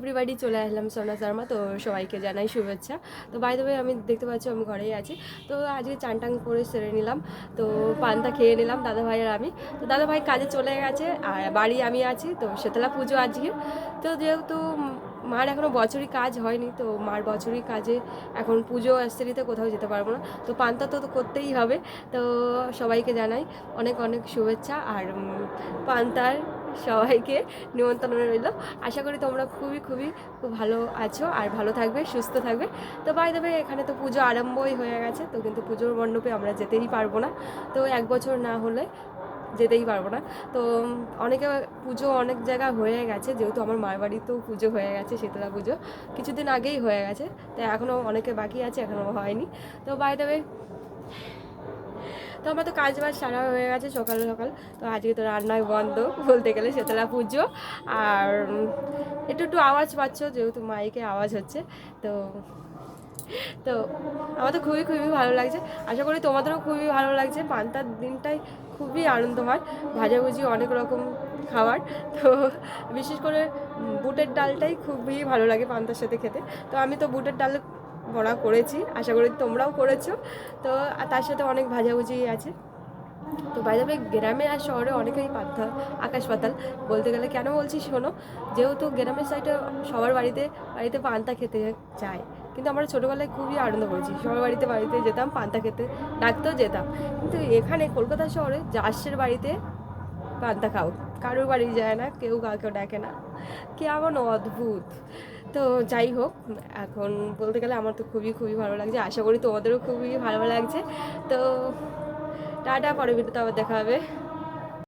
Everybody চলে আসলাম সোনা শর্মা, তো সবাইকে জানাই শুভেচ্ছা। তো বাই দ্য আমি দেখতে পাচ্ছি আমি ঘরেই আছি। তো আজকে চান টান করে সেরে নিলাম। তো পান্তা খেয়ে নিলাম দাদা ভাই আর আমি। তো দাদা ভাই কাজে চলে গেছে, আর বাড়ি আমি আছি, তো শীতলা পুজো আজকে। তো যেহেতু মার এখনও বছরই কাজ হয়নি, তো মার বছরই কাজে এখন পুজো আসতে কোথাও যেতে পারব না। তো পান্তা তো তো করতেই হবে, তো সবাইকে জানাই অনেক অনেক শুভেচ্ছা আর পান্তার সবাইকে নিমন্ত্রণ রইল। আশা করি তোমরা খুবই খুবই খুব ভালো আছো আর ভালো থাকবে, সুস্থ থাকবে। তো বাই দেবে এখানে তো পুজো আরম্ভই হয়ে গেছে, তো কিন্তু পুজোর মণ্ডপে আমরা যেতেই পারব না। তো এক বছর না হলে যেতেই পারব না। তো অনেকে পুজো অনেক জায়গা হয়ে গেছে, যেহেতু আমার মার বাড়িতেও পুজো হয়ে গেছে, শীতলা পুজো। কিছুদিন আগেই হয়ে গেছে তাই এখনও অনেকে বাকি আছে, এখনও হয়নি। তো বাই দেবে তো আমার তো কাজ বাজ সারা হয়ে গেছে সকাল সকাল। তো আজকে তো রান্নায় বন্ধ, বলতে গেলে শীতলা পুজো। আর একটু একটু আওয়াজ পাচ্ছ, যেহেতু মাইকে আওয়াজ হচ্ছে, তো তো আমার তো খুবই খুবই ভালো লাগছে। আশা করি তোমাদেরও খুবই ভালো লাগছে। পান্তার দিনটাই খুবই আনন্দ হয় ভাজাভুজি অনেক রকম খাবার। তো বিশেষ করে বুটের ডালটাই খুবই ভালো লাগে পান্তার সাথে খেতে। তো আমি তো বুটের ডাল বড়া করেছি। আশা করি তোমরাও করেছ। তো তার সাথে অনেক ভাজাভুজি আছে। তো বাইরে গ্রামে আর শহরে অনেকেই পান্তা, আকাশ পাতাল বলতে গেলে কেন বলছি শোনো? যেহেতু গ্রামের সাইডে সবার বাড়িতে বাড়িতে পান্তা খেতে চায় কিন্তু আমরা ছোটোবেলায় খুবই আনন্দ করেছি। সবার বাড়িতে বাড়িতে যেতাম, পান্তা খেতে ডাকতেও যেতাম। কিন্তু এখানে কলকাতা শহরে জাসের বাড়িতে পান্তা খাও। কারোর বাড়ি যায় না, কেউ কাউকে ডাকে না। কেমন অদ্ভুত। তো যাই হোক, এখন বলতে গেলে আমার তো খুবই খুবই ভালো লাগছে। আশা করি তোমাদেরও খুবই ভালো লাগছে। তো টাটা পরে ভিডিওতে আবার দেখা হবে।